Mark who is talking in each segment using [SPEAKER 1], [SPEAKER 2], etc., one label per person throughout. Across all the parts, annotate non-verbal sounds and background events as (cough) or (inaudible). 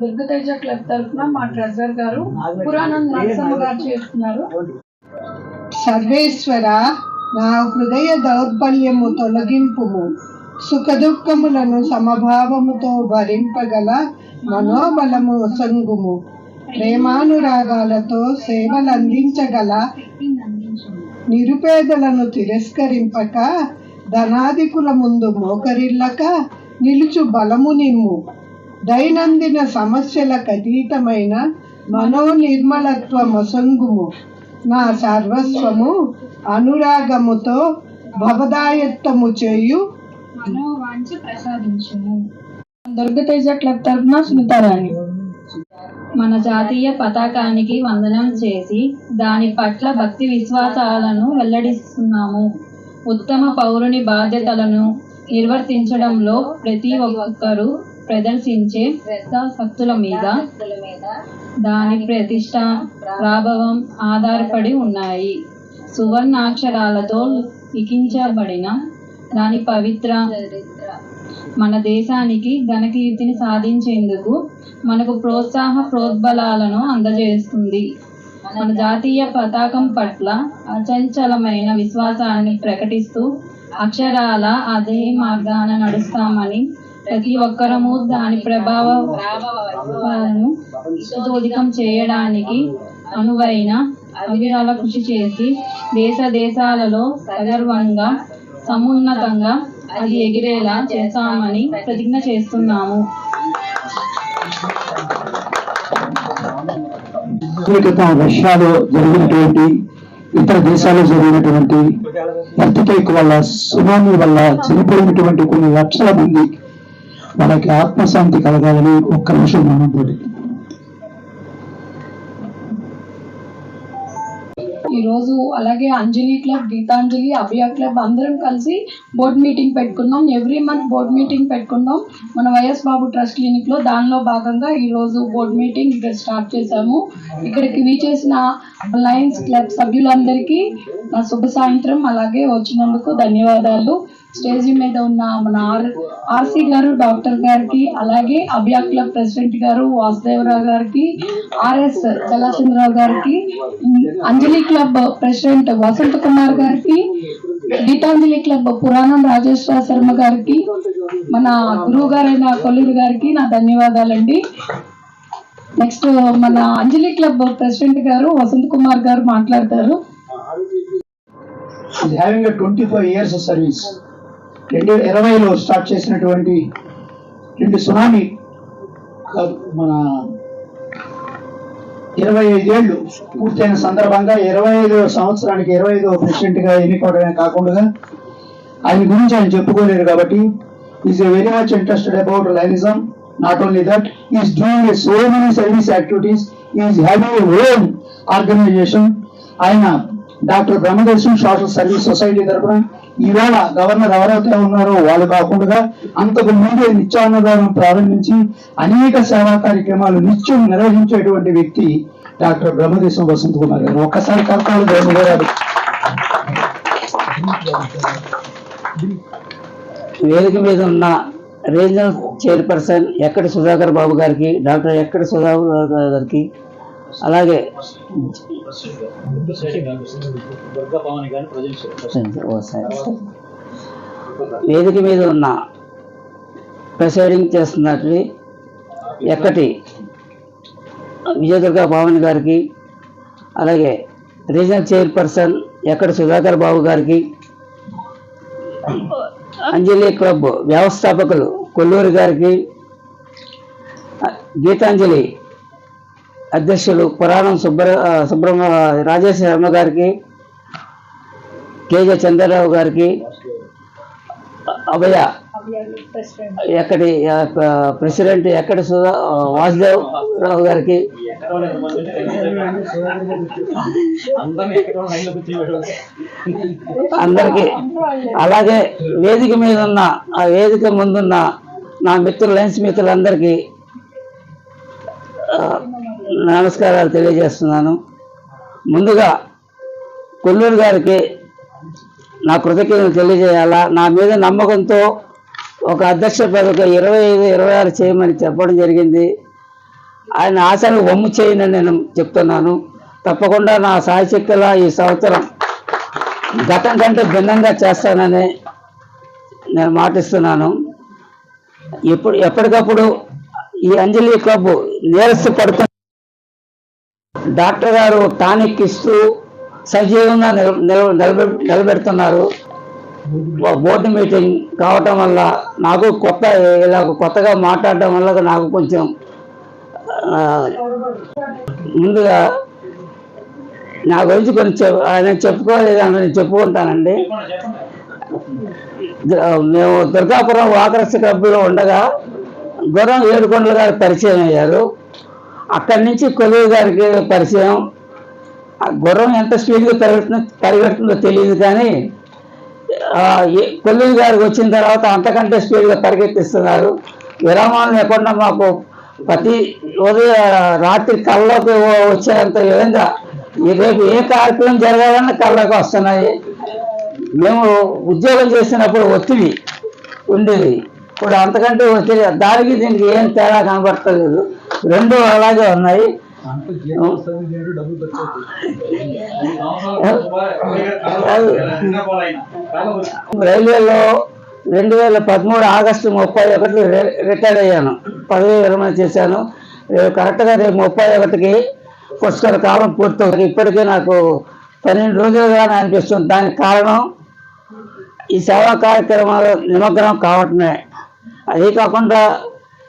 [SPEAKER 1] దుర్గతేజ club తరఫున మా treasure గారు పురాణం నరసమ్మ గారు చేస్తున్నారు.
[SPEAKER 2] సర్వేశ్వర నా హృదయ దౌర్బల్యము తొలగింపుము. సుఖదుఖములను సమభావముతో భరింపగల మనోబలము సంగుము. ప్రేమానురాగాలతో సేవలందించగల నిరుపేదలను తిరస్కరింపక ధనాధికుల ముందు మోకరిల్లక నిలుచు బలము నిమ్ము. దైనందిన సమస్యలకు అతీతమైన మనోనిర్మలత్వ మసంగుము నా సర్వస్వము అనురాగముతో భవదాయత్తము చేయు.
[SPEAKER 1] మనోవాంఛ ప్రసాదించుము. దుర్గతేజట్ల తరఫున సునీతారాణి.
[SPEAKER 3] మన జాతీయ పతాకానికి వందనం చేసి దాని పట్ల భక్తి విశ్వాసాలను వెల్లడిస్తున్నాము. ఉత్తమ పౌరుని బాధ్యతలను నిర్వర్తించడంలో ప్రతి ఒక్కరూ ప్రదర్శించే శ్రద్ధాశక్తుల మీద దాని ప్రతిష్ట ప్రాభవం ఆధారపడి ఉన్నాయి. సువర్ణాక్షరాలతో లిఖించబడిన దాని పవిత్ర మన దేశానికి ఘనకీర్తిని సాధించేందుకు మనకు ప్రోత్సాహ ప్రోద్బలాలను అందజేస్తుంది. మన జాతీయ పతాకం పట్ల అచంచలమైన విశ్వాసాన్ని ప్రకటిస్తూ అక్షరాల అదే మార్గాన నడుస్తామని ప్రతి ఒక్కరము దాని ప్రభావాలను ఇతోధికం చేయడానికి అనువైన అవిరాల కృషి చేసి దేశ దేశాలలో సగర్వంగా సమున్నతంగా అది ఎగిరేలా చేస్తామని ప్రతిజ్ఞ చేస్తున్నాము.
[SPEAKER 4] క్రితం రష్యాలో జరిగినటువంటి ఇతర దేశాల్లో జరిగినటువంటి ఎర్త్క్వేక్ వల్ల సునామీ వల్ల చనిపోయినటువంటి కొన్ని లక్షల మంది వాళ్ళకి ఆత్మశాంతి కలగాలని ఒక్క నిమిషం మనం
[SPEAKER 1] ఈరోజు అలాగే అంజలి క్లబ్ గీతాంజలి అభయ క్లబ్ అందరం కలిసి బోర్డ్ మీటింగ్ పెట్టుకున్నాం. ఎవ్రీ మంత్ బోర్డ్ మీటింగ్ పెట్టుకున్నాం. మన వైఎస్ బాబు ట్రస్ట్ క్లినిక్లో దానిలో భాగంగా ఈరోజు బోర్డ్ మీటింగ్ ఇక్కడ స్టార్ట్ చేశాము. ఇక్కడికి వీచేసిన లయన్స్ క్లబ్ సభ్యులందరికీ శుభ సాయంత్రం. అలాగే వచ్చినందుకు ధన్యవాదాలు. స్టేజ్ మీద ఉన్న మన ఆర్ ఆర్సీ గారు డాక్టర్ గారికి అలాగే అభియా క్లబ్ ప్రెసిడెంట్ గారు వాసుదేవరావు గారికి ఆర్ఎస్ చల్లచంద్రరావు గారికి అంజలి క్లబ్ ప్రెసిడెంట్ వసంత్ కుమార్ గారికి గీతాంజలి క్లబ్ పురాణం రాజేశ్వర శర్మ గారికి మన గురువు గారైన కొల్లూరు గారికి నా ధన్యవాదాలండి నెక్స్ట్ మన అంజలి క్లబ్ ప్రెసిడెంట్ గారు వసంత్ కుమార్ గారు మాట్లాడతారు
[SPEAKER 4] twenty having a 25 years of service. రెండు ఇరవైలో స్టార్ట్ చేసినటువంటి రెండు సునామీ మన ఇరవై ఐదేళ్ళు పూర్తయిన సందర్భంగా ఇరవై ఐదో సంవత్సరానికి ఇరవై ఐదో ప్రెసిడెంట్గా ఎన్నుకోవడమే కాకుండా ఆయన గురించి ఆయన చెప్పుకోలేరు కాబట్టి is very much interested about lionism not only that is doing so many service activities is having own organisation ఆయన doctor Brahmadarshan social service society తరఫున ఈవేళ గవర్నర్ ఎవరైతే ఉన్నారో వాళ్ళు కాకుండా అంతకు ముందే నిత్యాన్నదానం ప్రారంభించి అనేక సేవా కార్యక్రమాలు నిత్యం నిర్వహించేటువంటి వ్యక్తి డాక్టర్ బ్రహ్మదేశం వసంత్ కుమార్ గారు. ఒక్కసారి కర్తాలు బ్రహ్మగారు
[SPEAKER 5] వేదిక మీద ఉన్న రీజనల్ చైర్పర్సన్ ఎక్కడి సుధాకర్ బాబు గారికి డాక్టర్ ఎక్కడి సుధాకర్ గారికి అలాగే ఓ సరే, సరే. వేదిక మీద ఉన్న ప్రెసైడింగ్ చేస్తున్నట్టు ఎక్కటి విజయదుర్గ భవన్ గారికి అలాగే రీజనల్ చైర్పర్సన్ ఎక్కడి సుధాకర్ బాబు గారికి అంజలి క్లబ్ వ్యవస్థాపకులు కొల్లూరు గారికి గీతాంజలి అధ్యక్షులు పురాణం సుబ్ర సుబ్రహ్మ రాజేష్ శర్మ గారికి కేజే చంద్రరావు గారికి అభయ ఎక్కడి ప్రెసిడెంట్ ఎక్కడి సుధా వాసుదేవ్ రావు గారికి అందరికి అలాగే వేదిక మీద ఉన్న ఆ వేదిక ముందున్న నా మిత్రులు లైన్స్ మిత్రులందరికీ నమస్కారాలు తెలియజేస్తున్నాను. ముందుగా కొల్లూరు గారికి నా కృతజ్ఞతలు తెలియజేయాలా? నా మీద నమ్మకంతో ఒక అధ్యక్ష పదవి ఇరవై ఐదు ఇరవై ఆరు చేయమని చెప్పడం జరిగింది. ఆయన ఆశను వమ్ము చేయనని నేను చెప్తున్నాను. తప్పకుండా నా సాయశక్తుల ఈ సంవత్సరం గతం కంటే భిన్నంగా చేస్తానని నేను మాటిస్తున్నాను. ఇప్పుడు ఎప్పటికప్పుడు ఈ అంజలి క్లబ్ నేరస్తు పడుతున్న డాక్టర్ గారు టానిక్ ఇస్తూ సజీవంగా నిల నిలబె- నిలబెడుతున్నారు. బోర్డు మీటింగ్ కావటం వల్ల నాకు కొత్త ఇలా కొత్తగా మాట్లాడటం వల్ల నాకు కొంచెం ముందుగా నా గురించి కొంచెం ఆయన చెప్పుకోలేదు అని చెప్పుకుంటానండి. మేము దుర్గాపురం వాకరస్ క్లబ్లో ఉండగా గుర్రం ఏడుకొండల గారు పరిచయం అయ్యారు. అక్కడి నుంచి కొలువు గారికి పరిచయం. ఆ గుర్రం ఎంత స్పీడ్గా పరిగెడుతుందో పరిగెడుతుందో తెలియదు కానీ ఆ, గారికి వచ్చిన తర్వాత అంతకంటే స్పీడ్గా పరిగెత్తిస్తున్నారు. విరామాలు లేకుండా మాకు ప్రతి ఉదయ రాత్రి కళ్ళలోకి వచ్చేంత విధంగా ఈ రేపు ఏ కార్యక్రమం జరగాలన్నా కళ్ళలోకి వస్తున్నాయి. మేము ఉద్యోగం చేసినప్పుడు ఒత్తిడి ఉండేది. ఇప్పుడు అంతకంటే ఒత్తిడి దానికి దీనికి ఏం తేడా కనబడతలేదు. రెండు అలాగే ఉన్నాయి. రైల్వేలో రెండు వేల పదమూడు ఆగస్టు ముప్పై ఒకటి రిటైర్ అయ్యాను. పదవి విరమణ చేశాను. రేపు కరెక్ట్గా రేపు ముప్పై ఒకటికి పుష్కర కాలం పూర్తవుతుంది. ఇప్పటికే నాకు పన్నెండు రోజులుగా అనిపిస్తుంది. దానికి కారణం ఈ సేవా కార్యక్రమాలు నిమగ్నం కావటమే. అదే కాకుండా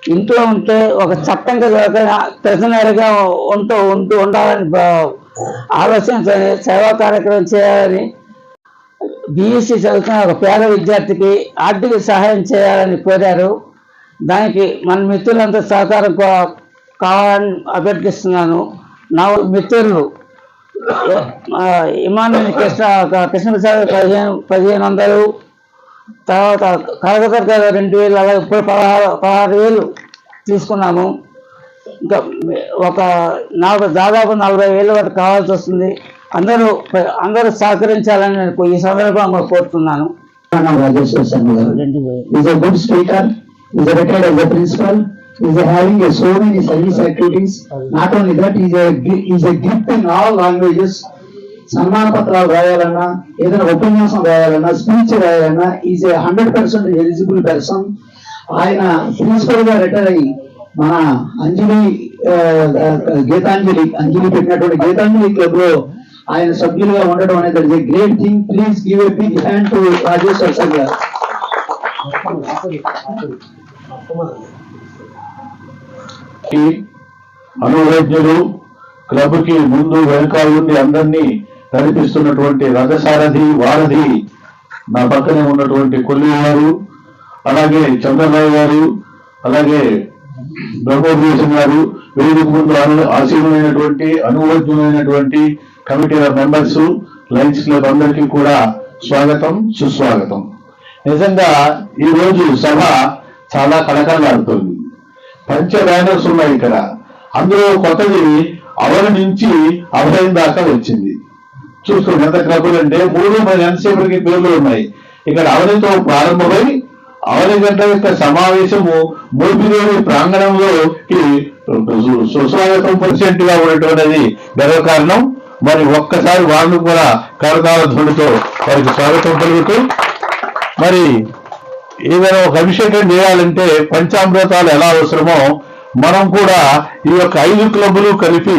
[SPEAKER 5] ఇంట్లో ఉంటే ఒక చట్టంగా ప్రజనరిగా ఉంటూ ఉంటూ ఉండాలని బా- ఆలోచించి సేవా కార్యక్రమం చేయాలని బీఎస్సీ చదువుతున్న ఒక పేద విద్యార్థికి ఆర్థిక సహాయం చేయాలని కోరారు. దానికి మన మిత్రులంతా సహకారం కావాలని అభ్యర్థిస్తున్నాను. నా మిత్రులు ఆ, ఇమానుని కృష్ణ కృష్ణప్రసాద్ పదిహేను పదిహేను వందలు తర్వాత తరగతి రెండు వేలు అలాగే ఇప్పుడు పదహారు పదహారు వేలు తీసుకున్నాము. ఇంకా ఒక నలభై దాదాపు నలభై వేలు వరకు కావాల్సి వస్తుంది. అందరూ అందరూ సహకరించాలని నేను ఈ సందర్భంగా కోరుతున్నాను.
[SPEAKER 4] ప్రిన్సిపల్ సన్మాన పత్రాలు రాయాలన్నా ఏదైనా ఉపన్యాసం రాయాలన్నా speech రాయాలన్నా is a hundred percent eligible person ఆయన ప్రిన్సిపల్గా రిటైర్ అయ్యి మన అంజలి గీతాంజలి అంజలి పెట్టినటువంటి గీతాంజలి క్లబ్లో ఆయన సభ్యులుగా ఉండడం అనేది is a great thing please give a big hand to Rajeshwar sir గారు.
[SPEAKER 6] కి అనువైద్యులు క్లబ్కి ముందు వెనకాల ఉండి అందరినీ నడిపిస్తున్నటువంటి రథసారథి వారధి. నా పక్కనే ఉన్నటువంటి కొల్లి గారు అలాగే చంద్రబాబు గారు అలాగే బ్రహ్మోపదేశం గారు వేదిక ముందు ఆశీర్వమైనటువంటి ఆసీనులైనటువంటి కమిటీల మెంబర్స్ లైన్స్ క్లబ్ అందరికీ కూడా స్వాగతం సుస్వాగతం. నిజంగా ఈ రోజు సభ చాలా కళకళలాడుతుంది పంచ బ్యానర్స్ ఉన్నాయి ఇక్కడ. అందులో కొత్తది అవరి నుంచి అభయం దాకా వచ్చింది. చూసుకోండి ఎంత క్లబ్బులు అంటే మూడు మరి ఎంతసేపటికి పేర్లు ఉన్నాయి. ఇక్కడ అవనితో ప్రారంభమై అవని గంట యొక్క సమావేశము మోపిదేవి ప్రాంగణంలో సుస్వాగతం పర్సెంట్గా ఉన్నటువంటిది గర్వ కారణం మరి ఒక్కసారి వాళ్ళు కూడా కరతాల ధ్వనితో వారికి స్వాగతం పలుకుతూ మరి ఏదైనా ఒక అభిషేకం చేయాలంటే పంచామృతాలు ఎలా అవసరమో మనం కూడా ఈ యొక్క ఐదు క్లబ్లు కలిపి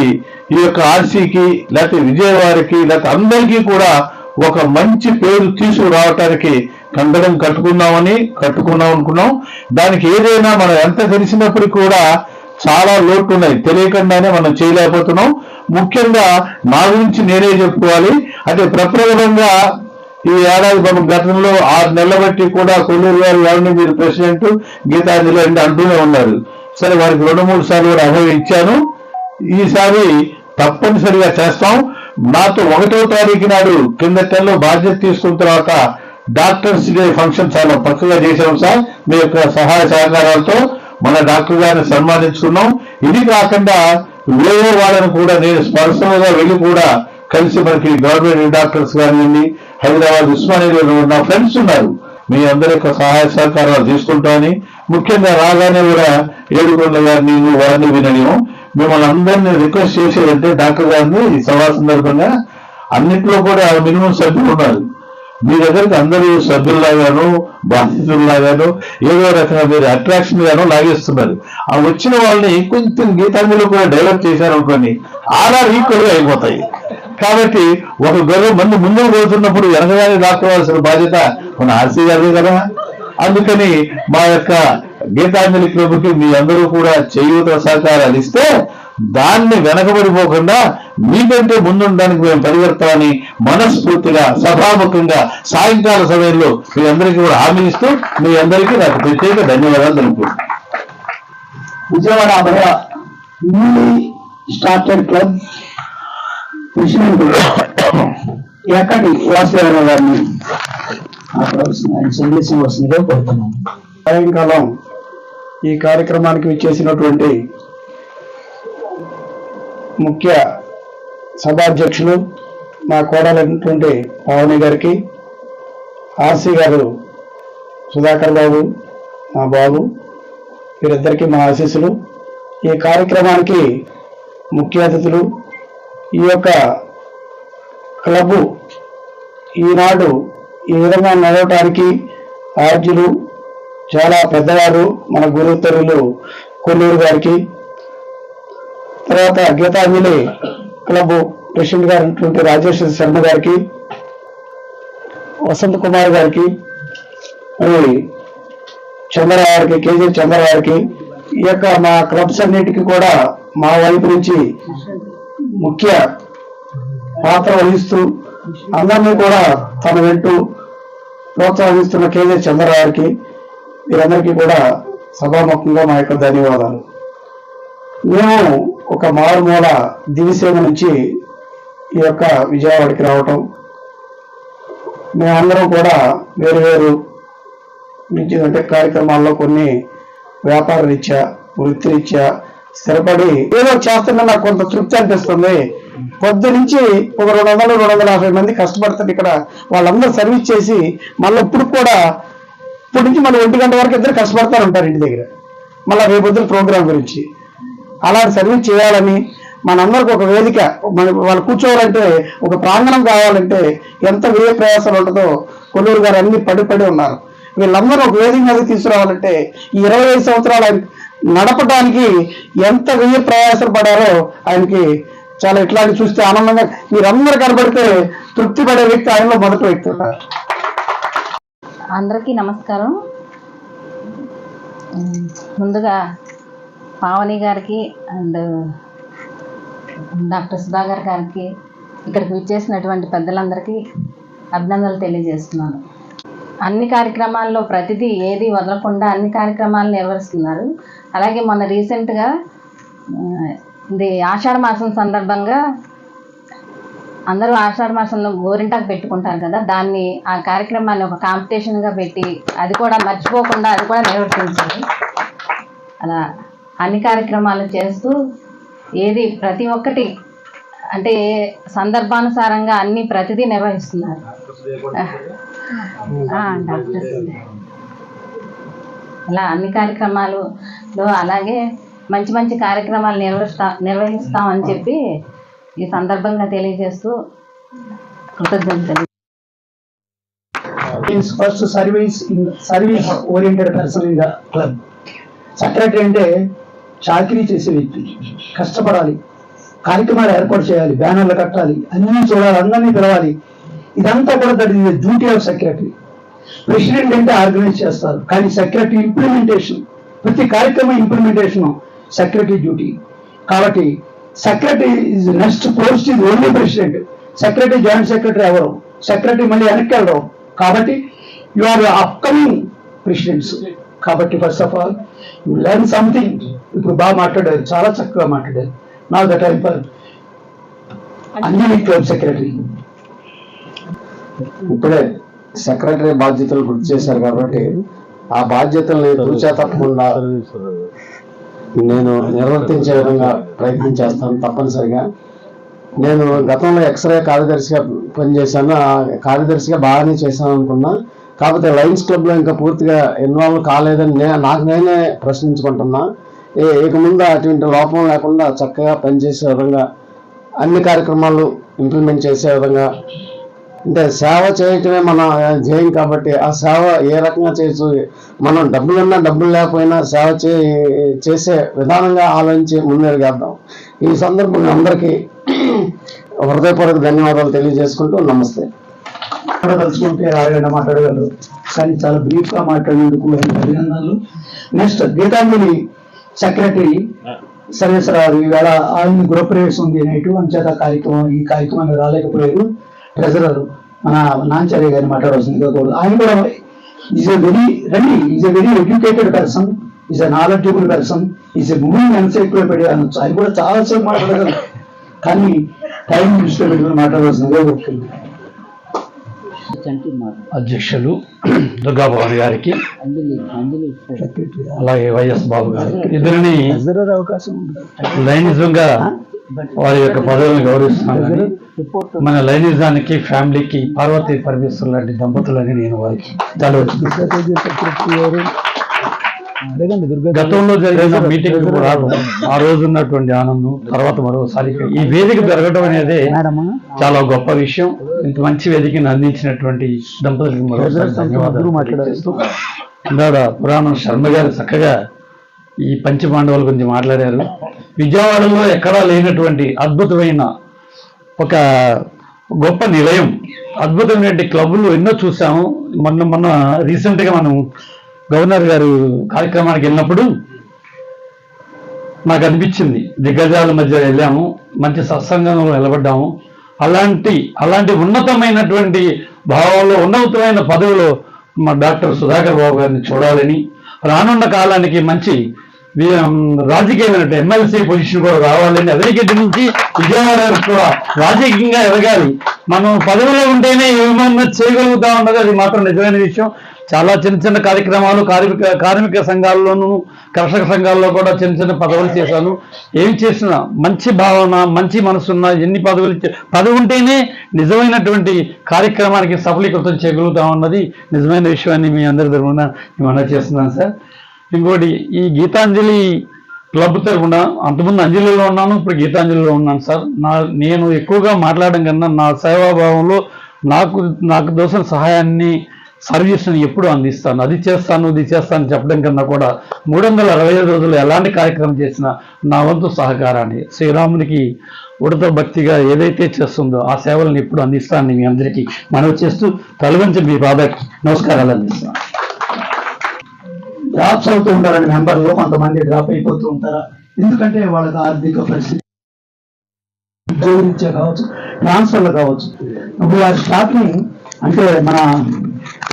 [SPEAKER 6] ఈ యొక్క ఆర్సీకి లేకపోతే విజయవాడకి లేకపోతే అందరికీ కూడా ఒక మంచి పేరు తీసుకురావటానికి కంకణం కట్టుకుందామని కట్టుకుందాం అనుకున్నాం. దానికి ఏదైనా మనం ఎంత తెలిసినప్పటికీ కూడా చాలా లోటు ఉన్నాయి తెలియకుండానే మనం చేయలేకపోతున్నాం. ముఖ్యంగా నా గురించి నేనే చెప్పుకోవాలి. అంటే ప్రప్రథమంగా ఈ ఏడాది మనం గతంలో ఆరు నెలల బట్టి కూడా కొల్లూరు గారు ఎవరిని మీరు ప్రెసిడెంట్ గీతాంజలి అంటే అంటూనే ఉన్నారు. సరే వారికి రెండు మూడు సార్లు కూడా అభయం ఇచ్చాను. ఈసారి తప్పనిసరిగా చేస్తాం. నాతో ఒకటో తారీఖు నాడు కింద నెలలో బాధ్యత తీసుకున్న తర్వాత డాక్టర్స్ డే ఫంక్షన్ చాలా పక్కగా చేశాం సార్. మీ యొక్క సహాయ సహకారాలతో మన డాక్టర్ గారిని సన్మానించుకున్నాం. ఇది కాకుండా వేరే వాళ్ళని కూడా నేను స్పర్శనగా వెళ్ళి కూడా కలిసి మనకి గవర్నమెంట్ డాక్టర్స్ కానివ్వండి హైదరాబాద్ ఉస్మానియాలో ఉన్న ఫ్రెండ్స్ ఉన్నారు. మీ అందరి యొక్క సహాయ సహకారాలు తీసుకుంటామని. ముఖ్యంగా రాగానే కూడా ఏడుకొండ గారిని వారిని వినలేము. మిమ్మల్ని అందరినీ రిక్వెస్ట్ చేసేదంటే డాక్టర్ గారిని ఈ సభా సందర్భంగా అన్నిట్లో కూడా మినిమం సభ్యులు ఉన్నారు మీ దగ్గరికి అందరూ సభ్యుల్లాగాను బాధితుల్లాగాను ఏదో రకంగా మీరు అట్రాక్షన్ గాను లాగేస్తున్నారు. ఆ వచ్చిన వాళ్ళని కొంచెం గీతాంజలి కూడా డెవలప్ చేశారు ఆర్ఆర్ ఈక్వల్గా అయిపోతాయి. కాబట్టి ఒక గొర్రె మంది ముందుకు పోతున్నప్పుడు వెనకగానే దాక్కోవాల్సిన బాధ్యత మన ఆర్సీ గారిదే కదా. అందుకని మా యొక్క గీతాంజలి క్లబ్కి మీ అందరూ కూడా చేయూత సహకారాలు ఇస్తే దాన్ని వెనకబడిపోకుండా మీకంటే ముందుండడానికి మేము పరిగెడతామని మనస్ఫూర్తిగా సభాముఖంగా సాయంకాల సమయంలో మీ అందరికీ కూడా హామీ ఇస్తూ మీ అందరికీ నాకు ప్రత్యేక ధన్యవాదాలు తెలుపుతున్నాను.
[SPEAKER 7] Vijayawada Abhaya started club president ఎక్కడి వాసుదేవరావు గారిని? సందేశం వస్తుందిగా కోరుతున్నాను సాయంకాలం ఈ కార్యక్రమానికి విచ్చేసినటువంటి ముఖ్య సభాధ్యక్షులు మా కోడలైనటువంటి పావని గారికి ఆర్సీ గారు సుధాకర్ బాబు మా బాబు వీరిద్దరికీ మా ఆశీస్సులు. ఈ కార్యక్రమానికి ముఖ్య అతిథులు ఈ యొక్క క్లబ్ ఈనాడు ఈ విధంగా నడవటానికి ఆర్జులు చాలా పెద్దవారు మన గురుతరులు కొల్లూరు గారికి. తర్వాత గీతాంజలి క్లబ్ ప్రెసిడెంట్ గారు రాజేష్ శర్మ గారికి వసంత్ కుమార్ గారికి మరి చంద్ర గారికి కేజీ చంద్ర గారికి. ఈ యొక్క మా క్లబ్స్ అన్నిటికీ కూడా మా వైపు నుంచి ముఖ్య పాత్ర వహిస్తూ అందరినీ కూడా తన వెంటూ ప్రోత్సహిస్తున్న కేజీ చంద్రరావుకి మీరందరికీ కూడా సభాముఖంగా మా యొక్క ధన్యవాదాలు. మేము ఒక మారుమూల దివిసేన నుంచి ఈ యొక్క విజయవాడకి రావటం మేమందరం కూడా వేరు వేరు నుంచి అంటే కార్యక్రమాల్లో కొన్ని వ్యాపార రీత్యా వృత్తిరీత్యా స్థిరపడి ఏదో చేస్తున్నా నాకు కొంత తృప్తి అనిపిస్తుంది. పొద్దు నుంచి ఒక రెండు వందలు రెండు వందల యాభై మంది కష్టపడుతుంది ఇక్కడ. వాళ్ళందరూ సర్వీస్ చేసి మళ్ళీ ఇప్పుడు కూడా ఇప్పటి నుంచి మళ్ళీ ఒంటి గంట వరకు ఇద్దరు కష్టపడతారు ఉంటారు ఇంటి దగ్గర. మళ్ళీ రేపొద్దున ప్రోగ్రాం గురించి. అలాంటి సర్వీస్ చేయాలని మనందరికి ఒక వేదిక మన వాళ్ళు కూర్చోవాలంటే ఒక ప్రాంగణం కావాలంటే ఎంత వ్యయ ప్రయాసాలు ఉంటుందో కొల్లూరు గారు అన్ని పడి పడి ఉన్నారు. వీళ్ళందరూ ఒక వేదిక మీద తీసుకురావాలంటే ఈ ఇరవై ఐదు సంవత్సరాలు నడపడానికి ఎంత వ్యయ ప్రయాసాలు పడారో ఆయనకి చాలా ఇట్లాంటి చూస్తే ఆనందంగా మీరందరూ కనబడితే తృప్తి పడే వ్యక్తి ఆయనలో మొదటి వ్యక్తి ఉన్నారు.
[SPEAKER 8] అందరికీ నమస్కారం. ముందుగా పావని గారికి అండ్ డాక్టర్ సుధాకర్ గారికి ఇక్కడికి విచ్చేసినటువంటి పెద్దలందరికీ అభినందనలు తెలియజేస్తున్నాను. అన్ని కార్యక్రమాల్లో ప్రతిదీ ఏది వదలకుండా అన్ని కార్యక్రమాలు నిర్వహిస్తున్నారు. అలాగే మొన్న రీసెంట్గా ఇది ఆషాఢ మాసం సందర్భంగా అందరూ ఆషాఢ మాసంలో గోరింటాకు పెట్టుకుంటారు కదా దాన్ని ఆ కార్యక్రమాన్ని ఒక కాంపిటీషన్గా పెట్టి అది కూడా మర్చిపోకుండా అది కూడా నిర్వర్తించాలి అలా అన్ని కార్యక్రమాలు చేస్తూ ఏది ప్రతి ఒక్కటి అంటే సందర్భానుసారంగా అన్ని ప్రతిదీ నిర్వహిస్తున్నారు. డాక్టర్స్ అలా అన్ని కార్యక్రమాలలో అలాగే మంచి మంచి కార్యక్రమాలు నిర్వహిస్తా నిర్వహిస్తామని చెప్పి ఈ సందర్భంగా తెలియజేస్తూ కృతజ్ఞతలు
[SPEAKER 7] first service in service oriented person in the club secretary అంటే చాకరీ చేసే వ్యక్తి. కష్టపడాలి. కార్యక్రమాలు ఏర్పాటు చేయాలి. బ్యానర్లు కట్టాలి. అన్ని చూడాలి. అందరినీ పిలవాలి. ఇదంతా కూడా that is duty of secretary president అంటే ఆర్గనైజ్ చేస్తారు. కానీ సెక్రటరీ ఇంప్లిమెంటేషన్ ప్రతి కార్యక్రమం ఇంప్లిమెంటేషన్ సెక్రటరీ డ్యూటీ కాబట్టి సెక్రటరీ ఇస్ నెక్స్ట్ పోస్ట్ ఇది only president secretary joint secretary ఎవరు? సెక్రటరీ మళ్ళీ వెనక్కి వెళ్ళరు. కాబట్టి యు ఆర్ అప్కమింగ్ ప్రెసిడెంట్స్ కాబట్టి first of all you learn something ఇప్పుడు బాగా మాట్లాడారు. చాలా చక్కగా మాట్లాడారు. నా దట్ ఐ ఫర్ అన్ని క్లబ్ సెక్రటరీ
[SPEAKER 9] ఇప్పుడే సెక్రటరీ బాధ్యతలు గుర్తు చేశారు కాబట్టి ఆ బాధ్యతల్ని తూచా తప్పకుండా నేను నిర్వర్తించే విధంగా ప్రయత్నం చేస్తాను తప్పనిసరిగా. నేను గతంలో ఎక్స్రే కార్యదర్శిగా పనిచేశాను ఆ కార్యదర్శిగా బాగానే చేశాను అనుకున్నా. కాకపోతే లయన్స్ క్లబ్లో ఇంకా పూర్తిగా ఇన్వాల్వ్ కాలేదని నే నాకు నేనే ప్రశ్నించుకుంటున్నా. ఏ ఇక ముందు అటువంటి లోపం లేకుండా చక్కగా పనిచేసే విధంగా అన్ని కార్యక్రమాలు ఇంప్లిమెంట్ చేసే విధంగా అంటే సేవ చేయటమే మన ధ్యేయం కాబట్టి ఆ సేవ ఏ రకంగా చేయొచ్చు? మనం డబ్బులున్నా డబ్బులు లేకపోయినా సేవ చే చేసే విధానంగా ఆలోచించి ముందడుగేద్దాం ఈ సందర్భంగా అందరికీ హృదయపూర్వక ధన్యవాదాలు తెలియజేసుకుంటూ నమస్తే.
[SPEAKER 4] తలుచుకుంటే అరగంట మాట్లాడగలరు కానీ చాలా బ్రీఫ్గా మాట్లాడినందుకు ఆయనకు అభినందనలు. నెక్స్ట్ గీతాంజలి సెక్రటరీ సర్వేశ్వరరావు ఈవేళ ఆయన గృహప్రవేశం ఉంది నైటు అంచేత కార్యక్రమం ఈ కార్యక్రమానికి రాలేకపోయారు. ట్రెజరర్ మన నాంచార్య గారిని మాట్లాడవలసిందిగా కోరు ఆయన కూడా ఈజ్ ఎ వెరీ రండి is a very educated person is a knowledgeable person is a moving encyclopedia అనొచ్చు ఆయన కూడా చాలాసేపు మాట్లాడగలరు. కానీ టైం దృష్టిలో పెట్టుకుని మాట్లాడవలసిందిగా కోరుతున్నాను
[SPEAKER 10] అధ్యక్షులు దుర్గాభవన్ గారికి అలాగే వైఎస్ బాబు గారికి. ఇద్దరిని
[SPEAKER 4] అవకాశం
[SPEAKER 10] లైనిజంగా వారి యొక్క పదవులను గౌరవిస్తున్నాను మన లైనిజానికి ఫ్యామిలీకి పార్వతీ పరమేశ్వరు లాంటి దంపతులని నేను వారికి గతంలో జరిగిన మీటింగ్ కూడా ఆ రోజు ఉన్నటువంటి ఆనందం తర్వాత మరోసారి ఈ వేదిక జరగడం అనేది చాలా గొప్ప విషయం. ఇంత మంచి వేదికను అందించినటువంటి దంపతులకు మరోసారి ధన్యవాదాలు తెలియజేస్తూ ఇందాడ పురాణం శర్మ గారు చక్కగా ఈ పంచపాండవుల గురించి మాట్లాడారు. విజయవాడలో ఎక్కడా లేనటువంటి అద్భుతమైన ఒక గొప్ప నిలయం. అద్భుతమైన క్లబ్లు ఎన్నో చూసాము మొన్న మొన్న రీసెంట్గా మనం గవర్నర్ గారు కార్యక్రమానికి వెళ్ళినప్పుడు నాకు అనిపించింది. దిగ్గజాల మధ్య వెళ్ళాము. మంచి సత్సంగంలో నిలబడ్డాము. అలాంటి అలాంటి ఉన్నతమైనటువంటి భావంలో ఉన్నతమైన పదవిలో మా డాక్టర్ సుధాకర్ బాబు గారిని చూడాలని రానున్న కాలానికి మంచి రాజకీయమైన ఎమ్మెల్సీ పొజిషన్ కూడా రావాలని అవినీతి నుంచి విజయవాడ కూడా రాజకీయంగా ఎదగాలి. మనం పదవిలో ఉంటేనే ఏమన్నా చేయగలుగుతా ఉన్నది. అది మాత్రం నిజమైన విషయం. చాలా చిన్న చిన్న కార్యక్రమాలు కార్మిక కార్మిక సంఘాల్లోనూ కర్షక సంఘాల్లో కూడా చిన్న చిన్న పదవులు చేశాను. ఏం చేసినా మంచి భావన మంచి మనసున్న ఎన్ని పదవులు పదవి ఉంటేనే నిజమైనటువంటి కార్యక్రమానికి సఫలీకృతం చేయగలుగుతా ఉన్నది. నిజమైన విషయాన్ని మీ అందరి తరఫున మనం చేస్తున్నాను సార్. ఇంకోటి ఈ గీతాంజలి క్లబ్ తరఫున అంతకుముందు అంజలిలో ఉన్నాను ఇప్పుడు గీతాంజలిలో ఉన్నాను సార్. నా నేను ఎక్కువగా మాట్లాడడం కన్నా నా సేవాభావంలో నాకు నాకు దోసిన సహాయాన్ని సర్వీస్ని ఎప్పుడు అందిస్తాను. అది చేస్తాను ఇది చేస్తాను చెప్పడం కన్నా కూడా మూడు వందల అరవై ఐదు రోజులు ఎలాంటి కార్యక్రమం చేసినా నా వంతు సహకారాన్ని. శ్రీరామునికి ఉడత భక్తిగా ఏదైతే చేస్తుందో ఆ సేవలను ఎప్పుడు అందిస్తానని మీ అందరికీ మనవి చేస్తూ తలవంచి మీ బాబాకి నమస్కారాలు అందిస్తాను
[SPEAKER 4] డ్రాప్స్ అవుతూ ఉంటారని మెంబర్లో కొంతమంది డ్రాప్ అయిపోతూ ఉంటారా? ఎందుకంటే వాళ్ళకి ఆర్థిక పరిస్థితి ఉద్యోగరీత్యా కావచ్చు ట్రాన్స్ఫర్లు కావచ్చు. ఇప్పుడు ఆ స్టాఫింగ్ అంటే మన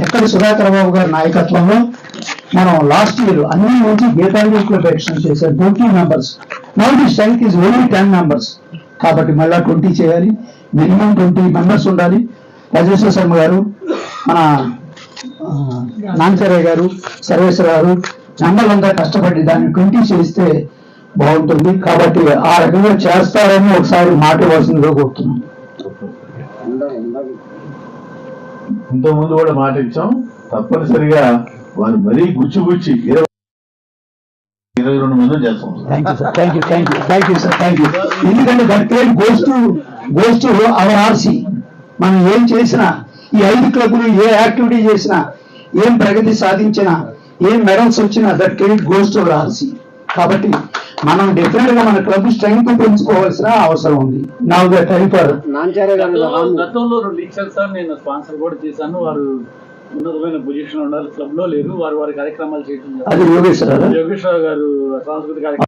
[SPEAKER 4] ఎక్కడ సుధాకర్ బాబు గారి నాయకత్వంలో మనం లాస్ట్ ఇయర్ అన్ని నుంచి గీతాంజలి క్లబ్ ఎక్స్టెండ్ చేశారు twenty members now the strength is only ten members కాబట్టి మళ్ళా ట్వంటీ చేయాలి మినిమం ట్వంటీ మెంబర్స్ ఉండాలి. రాజేశ్వర శర్మ గారు మన ఆ, నాంచరయ్య గారు సర్వేశ్వర గారు నంబర్లంతా కష్టపడి దాన్ని ట్వంటీ చేస్తే బాగుంటుంది. కాబట్టి ఆ రకంగా చేస్తారని ఒకసారి మాట ఇవ్వాల్సిందిగా కోరుతున్నాను.
[SPEAKER 6] ఇంతకు ముందు కూడా మాట ఇచ్చాం. తప్పనిసరిగా వారు మరీ గుచ్చి గుచ్చి ఇరవై ఇరవై రెండు మంది చేస్తాం.
[SPEAKER 4] ఎందుకంటే that credit goes to goes to our RC మనం ఏం చేసినా ఈ ఐదు క్లబ్లు ఏ యాక్టివిటీ చేసినా ఏం ప్రగతి సాధించినా ఏం మెడల్స్ వచ్చినా that credit goes to RC కాబట్టి మనం డెఫినెట్గా మన క్లబ్ స్ట్రెంగ్త్ పెంచుకోవాల్సిన అవసరం ఉంది. నా టైం ఫర్
[SPEAKER 10] గతంలో రెండు ఇచ్చారు సార్ నేను స్పాన్సర్ కూడా చేశాను. వారు ఉన్నతమైన పొజిషన్ ఉండాలి. క్లబ్లో లేరు. వారు వారి కార్యక్రమాలు చేయడం.
[SPEAKER 4] అది యోగేశ్వర
[SPEAKER 10] యోగేశ్వర గారు సాంస్కృతిక కార్యక్రమం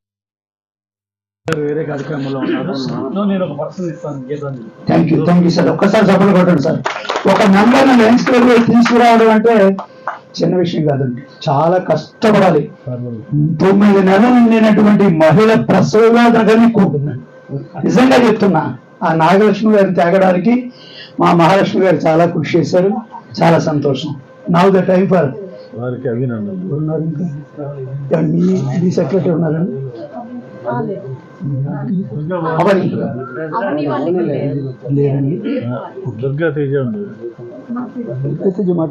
[SPEAKER 10] వేరే కార్యక్రమంలో ఉన్నారు. నేను ఒక పర్సన్ ఇస్తాను
[SPEAKER 4] thank you thank you sir ఒక్కసారి సపోర్ట్ కొట్టండి సార్ ఒక మెంబర్ లయన్స్ క్లబ్ తీసుకురావడం అంటే చిన్న విషయం కాదండి. చాలా కష్టపడాలి. తొమ్మిది నెలలు నిండినటువంటి మహిళ ప్రసవ వేదనగానే కూడుతుందండి నిజంగా చెప్తున్నా ఆ నాగలక్ష్మి గారిని తేగడానికి మా మహాలక్ష్మి గారు చాలా కృషి చేశారు. చాలా సంతోషం. నౌ ద టైం ఫర్
[SPEAKER 6] వారికి అభినందనలు.
[SPEAKER 4] ఉన్నారు ఇంకా? మీ సెక్రటరీ ఉన్నారండి?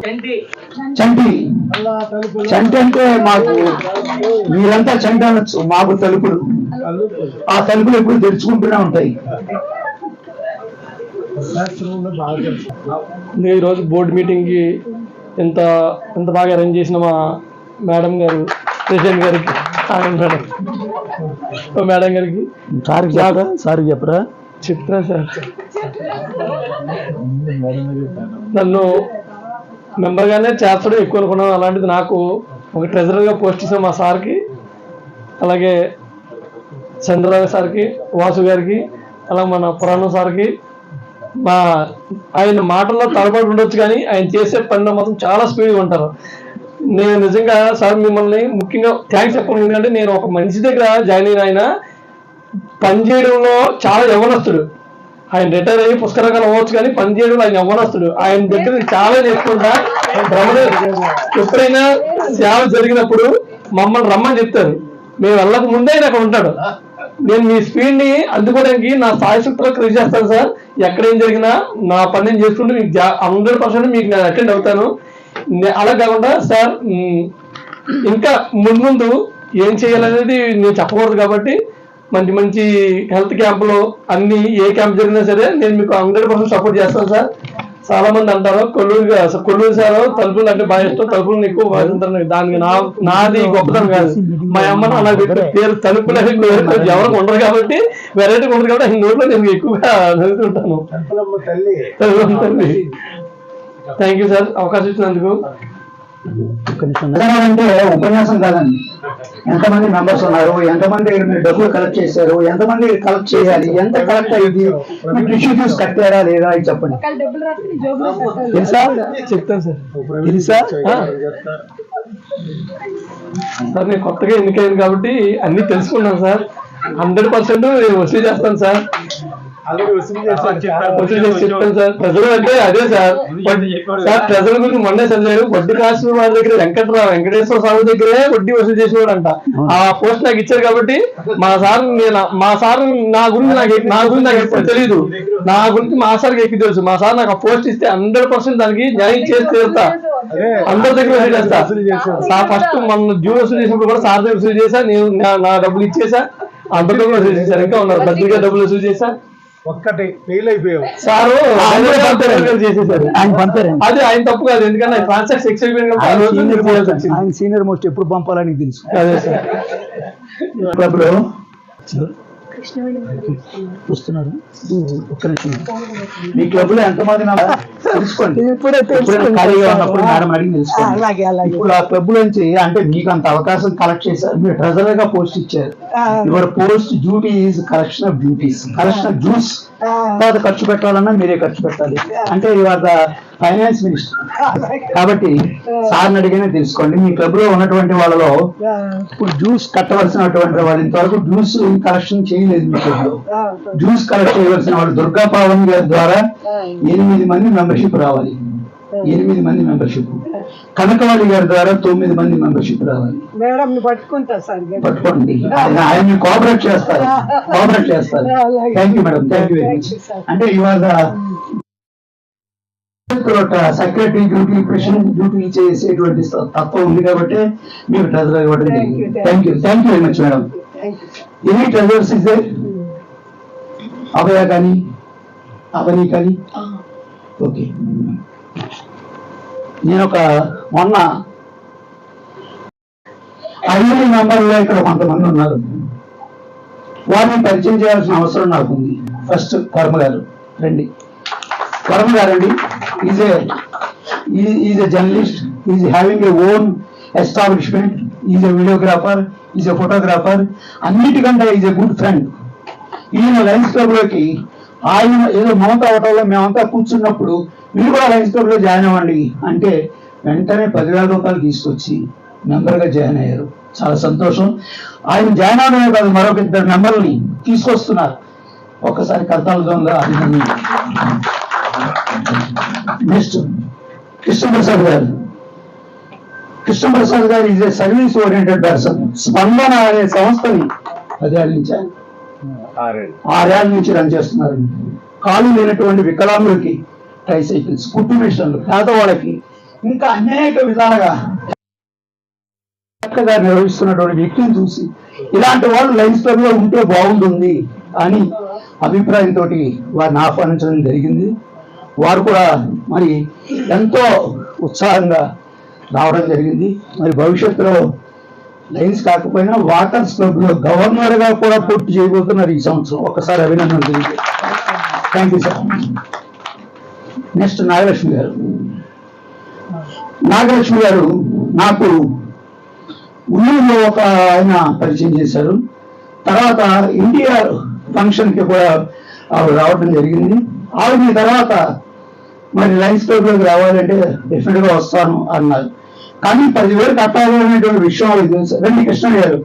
[SPEAKER 4] చంటి. చంటి. అంటే మాకు మీరంతా చంటి అనొచ్చు. మాకు తలుపులు. ఆ తలుపులు ఎప్పుడు తెరుచుకుంటూనే ఉంటాయి.
[SPEAKER 11] ఈరోజు బోర్డు మీటింగ్కి ఎంత ఎంత బాగా అరేంజ్ చేసిన మా మేడం గారు ప్రెసిడెంట్ గారికి మేడం. మేడం గారికి.
[SPEAKER 4] సార్ చెప్పరా? సార్ చెప్పరా?
[SPEAKER 11] చెప్తా సార్. నన్ను మెంబర్గానే చేర్చడం ఎక్కువ అనుకున్నాను. అలాంటిది నాకు ఒక ట్రెజరర్గా పోస్ట్ ఇచ్చిన మా సార్కి. అలాగే చంద్రరావు సార్కి వాసు గారికి అలా మన పురాణం సార్కి. మా ఆయన మాటల్లో తడబడి ఉండొచ్చు కానీ ఆయన చేసే పనిలో మాత్రం చాలా స్పీడ్గా ఉంటారు. నేను నిజంగా సార్ మిమ్మల్ని ముఖ్యంగా థ్యాంక్స్ చెప్పను ఎందుకంటే నేను ఒక మనిషి దగ్గర జాయిన్ అయిన ఆయన పనిచేయడంలో చాలా యవనస్తుడు ఆయన రిటైర్ అయ్యి పుస్తకాలు అవ్వచ్చు కానీ పనిచేయడంలో ఆయన యవనస్తుడు ఆయన దగ్గర చాలా నేర్చుకుంటా. ఎప్పుడైనా సేవ జరిగినప్పుడు మమ్మల్ని రమ్మని చెప్తారు. మేము వెళ్ళక ముందే ఆయన అక్కడ ఉంటాడు. నేను మీ స్పీడ్ని అందుకోవడానికి నా సాయశక్తిలో కృషి చేస్తాను సార్. ఎక్కడ ఏం జరిగినా నా పని నేను చేసుకుంటూ మీకు హండ్రెడ్ పర్సెంట్ మీకు నేను అటెండ్ అవుతాను. అలా కాకుండా సార్ ఇంకా ముందు ముందు ఏం చేయాలనేది నేను చెప్పకూడదు కాబట్టి మంచి మంచి హెల్త్ క్యాంపులు అన్ని ఏ క్యాంప్ జరిగినా సరే నేను మీకు హండ్రెడ్ పర్సెంట్ సపోర్ట్ చేస్తాను సార్. చాలా మంది అంటారు కొల్లూరు కొల్లూరు సార్ తలుపులు అంటే బాగా ఇష్టం తలుపులు నీకు దానికి నా నాది గొప్పతనం కాదు. మా అమ్మ పెట్టి పేరు తలుపులు ఎవరికి ఉండరు కాబట్టి వెరైటీ ఉండదు కాబట్టి నోట్లో నేను ఎక్కువగా చదువుతుంటాను తల్లి. థ్యాంక్ యూ సార్ అవకాశం ఇచ్చినందుకు.
[SPEAKER 4] అంటే ఉపన్యాసం కాదండి. ఎంతమంది మెంబర్స్ ఉన్నారు? ఎంతమంది మీరు డబ్బులు కలెక్ట్ చేశారు? ఎంతమంది కలెక్ట్ చేయాలి? ఎంత కలెక్ట్ అయ్యింది మీరు టిష్యూ జ్యూస్ కట్టారా లేదా అది చెప్పండి. తెలుసా?
[SPEAKER 11] చెప్తాను సార్.
[SPEAKER 4] తెలుసా?
[SPEAKER 11] ఆ. సార్ నేను కొత్తగా ఎన్నికైంది కాబట్టి అన్ని తెలుసుకున్నాను సార్. హండ్రెడ్ పర్సెంట్ వసూలు చేస్తాను సార్. ప్రజలు అంటే అదే సార్. సార్. ప్రజల గురించి మొన్నే చదివారు. వడ్డీ కాసు వారి దగ్గర వెంకటరావు వెంకటేశ్వర స్వామి దగ్గరే వడ్డీ వసూలు చేసేవాడు అంట ఆ పోస్ట్ నాకు ఇచ్చారు కాబట్టి మా సార్ నేను మా సార్ నా గురించి నాకు నా గురించి నాకు ఎప్పుడు తెలియదు నా గురించి మా సార్కి ఎక్కువ తెలుసు. మా సార్ నాకు ఆ పోస్ట్ ఇస్తే హండ్రెడ్ పర్సెంట్ దానికి న్యాయం చేసి తీరుతా. అందరి దగ్గర వసూలు చేస్తా. సార్ ఫస్ట్ మన డ్యూ వసూలు చేసినప్పుడు కూడా సార్ దగ్గర వసూలు చేశా. నేను నా- నా డబ్బులు ఇచ్చేసా అందరి దగ్గర వసూలు చేశారు. ఇంకా ఉన్నారు. బద్రిగా డబ్బులు వసూలు చేశా.
[SPEAKER 12] ఒక్కటి ఫెయిల్ అయిపోయావు.
[SPEAKER 11] సారు చేసేసారు
[SPEAKER 4] ఆయన పంపారు
[SPEAKER 11] అది ఆయన తప్పు కాదు ఎందుకంటే ట్రాన్సాక్షన్.
[SPEAKER 4] ఆయన సీనియర్ మోస్ట్ ఎప్పుడు పంపాలని తెలుసు.
[SPEAKER 11] అదే సార్.
[SPEAKER 4] క్లబ్లో వస్తున్నారు? ఒక్క నిమిషం. మీ క్లబ్లో ఎంతమంది తెలుసుకోండి. ఖాళీగా ఉన్నప్పుడు మేడం అడిగి తెలుసుకోండి. ఇప్పుడు ఆ క్లబ్ నుంచి అంటే మీకు అంత అవకాశం కలెక్ట్ చేశారు. మీరు ట్రెజరర్గా పోస్ట్ ఇచ్చారు. Your post duty is collection of duties collection of dues తర్వాత ఖర్చు పెట్టాలన్నా మీరే ఖర్చు పెట్టాలి. అంటే ఇవాళ ఫైనాన్స్ మినిస్టర్. కాబట్టి సార్ని అడిగినే తెలుసుకోండి. మీ క్లబ్లో ఉన్నటువంటి వాళ్ళలో ఇప్పుడు జ్యూస్ కట్టవలసినటువంటి వాళ్ళు ఇంతవరకు జ్యూస్ కలెక్షన్ చేయలేదు మీ క్లబ్లో జ్యూస్ కలెక్ట్ చేయవలసిన వాళ్ళు దుర్గా పావన్ గారి ద్వారా ఎనిమిది మంది మెంబర్షిప్ రావాలి. ఎనిమిది మంది మెంబర్షిప్. కనకవల్లి గారి ద్వారా తొమ్మిది మంది మెంబర్షిప్ రావాలి.
[SPEAKER 2] మేడం పట్టుకుంటా సార్
[SPEAKER 4] పట్టుకోండి. ఆయన ఆయన కోఆపరేట్ చేస్తారు. (laughs) కోఆపరేట్ చేస్తారు. Thank you madam thank you very much అంటే ఇవాళ సెక్రటరీ డ్యూటీ ప్రెసిడెంట్ డ్యూటీ చేసేటువంటి తత్వం ఉంది కాబట్టి మీరు ట్రెజరర్ ఇవ్వడం జరిగింది. Thank you thank you very much madam any treasurers is Abhaya కానీ అవని కానీ ఓకే నేను ఒక మొన్న ఐదు మెంబర్లో ఇక్కడ కొంతమంది ఉన్నారు. వారిని పరిచయం చేయాల్సిన అవసరం నాకు ఉంది ఫస్ట్ వర్మ గారు రండి. వర్మ గారండి is a is a journalist is having a own establishment is a videographer is a photographer అన్నిటికంటే ఈజ్ ఎ గుడ్ ఫ్రెండ్ ఈయన లయన్స్ క్లబ్లోకి ఆయన ఏదో మౌంట్ అవటంలో మేమంతా కూర్చున్నప్పుడు మీరు కూడా లయన్స్ క్లబ్లో జాయిన్ అవ్వండి అంటే వెంటనే పదివేల రూపాయలు తీసుకొచ్చి మెంబర్గా జాయిన్ అయ్యారు. చాలా సంతోషం. ఆయన జాయిన్ అవడమే కాదు మరొక ఇద్దరు మెంబర్ని తీసుకొస్తున్నారు. ఒక్కసారి కర్తాల జోన్లో అభినందన నెక్స్ట్ కృష్ణప్రసాద్ గారు. కృష్ణప్రసాద్ గారు ఏ సర్వీస్ ఓరియంటెడ్ పర్సన్ స్పందన అనే సంస్థని పదేళ్ళ నుంచి ఆరేళ్ళ నుంచి రన్ చేస్తున్నారు. కాలు లేనటువంటి వికలాంగులకి ట్రైసైకిల్స్ కుట్టు మిషన్లు పేదవాళ్ళకి ఇంకా అనేక విధాలుగా చక్కగా నిర్వహిస్తున్నటువంటి వ్యక్తిని చూసి ఇలాంటి వాళ్ళు లైన్స్ క్లబ్లో ఉంటే బాగుంటుంది అని అభిప్రాయంతో వారిని ఆహ్వానించడం జరిగింది. వారు కూడా మరి ఎంతో ఉత్సాహంగా రావడం జరిగింది. మరి భవిష్యత్తులో లైన్స్ కాకపోయినా వాటర్స్ క్లబ్ గవర్నర్గా గవర్నర్గా కూడా పూర్తి చేయబోతున్నారు ఈ సంవత్సరం. ఒకసారి అభినందన తెలియదు thank you sir next Nagalakshmi గారు. నాగలక్ష్మి గారు నాకు ఉల్లూరులో ఒక ఆయన పరిచయం చేశారు. తర్వాత ఎన్టీఆర్ ఫంక్షన్కి కూడా ఆవిడ రావడం జరిగింది. ఆవిడ తర్వాత మరి లైన్స్ క్లబ్లోకి రావాలంటే డెఫినెట్గా వస్తాను అన్నారు. కానీ పదివేలు కట్టాలి అనేటువంటి విషయం ఆవిడకి తెలుసు. రండి కృష్ణ గారు.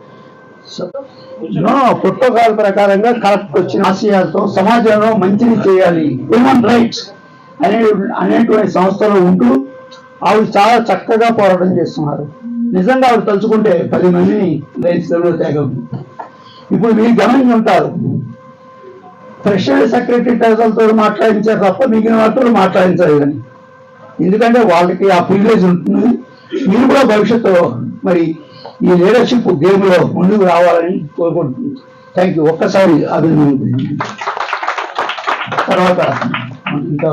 [SPEAKER 4] ప్రోటోకాల్ ప్రకారంగా కరెక్ట్ వచ్చిన ఆశయాలతో సమాజంలో మంచిని చేయాలి. హ్యూమన్ రైట్స్ అనే అనేటువంటి సంస్థలో ఉంటూ ఆవిడ చాలా చక్కగా పోరాటం చేస్తున్నారు. నిజంగా ఆవిడ తలుచుకుంటే పది మందిని లైన్స్లో తేగం ఇప్పుడు మీరు గమనించి ఉంటారు ప్రెసిడెంట్ సెక్రటరీ టైజల్తో మాట్లాడించారు తప్ప మిగిలిన వాటితో మాట్లాడించలేదని ఎందుకంటే వాళ్ళకి ఆ ప్రివిలేజ్ ఉంటుంది. మీరు కూడా భవిష్యత్తులో మరి ఈ లీడర్షిప్ గేమ్లో ముందుకు రావాలని కోరుకుంటున్నాను. థ్యాంక్ యూ ఒక్కసారి అభినందన తర్వాత ఇంకా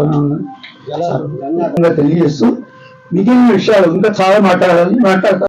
[SPEAKER 4] తెలియజేస్తూ మిగిలిన విషయాలు ఇంకా చాలా మాట్లాడాలి. మాట్లాడతారు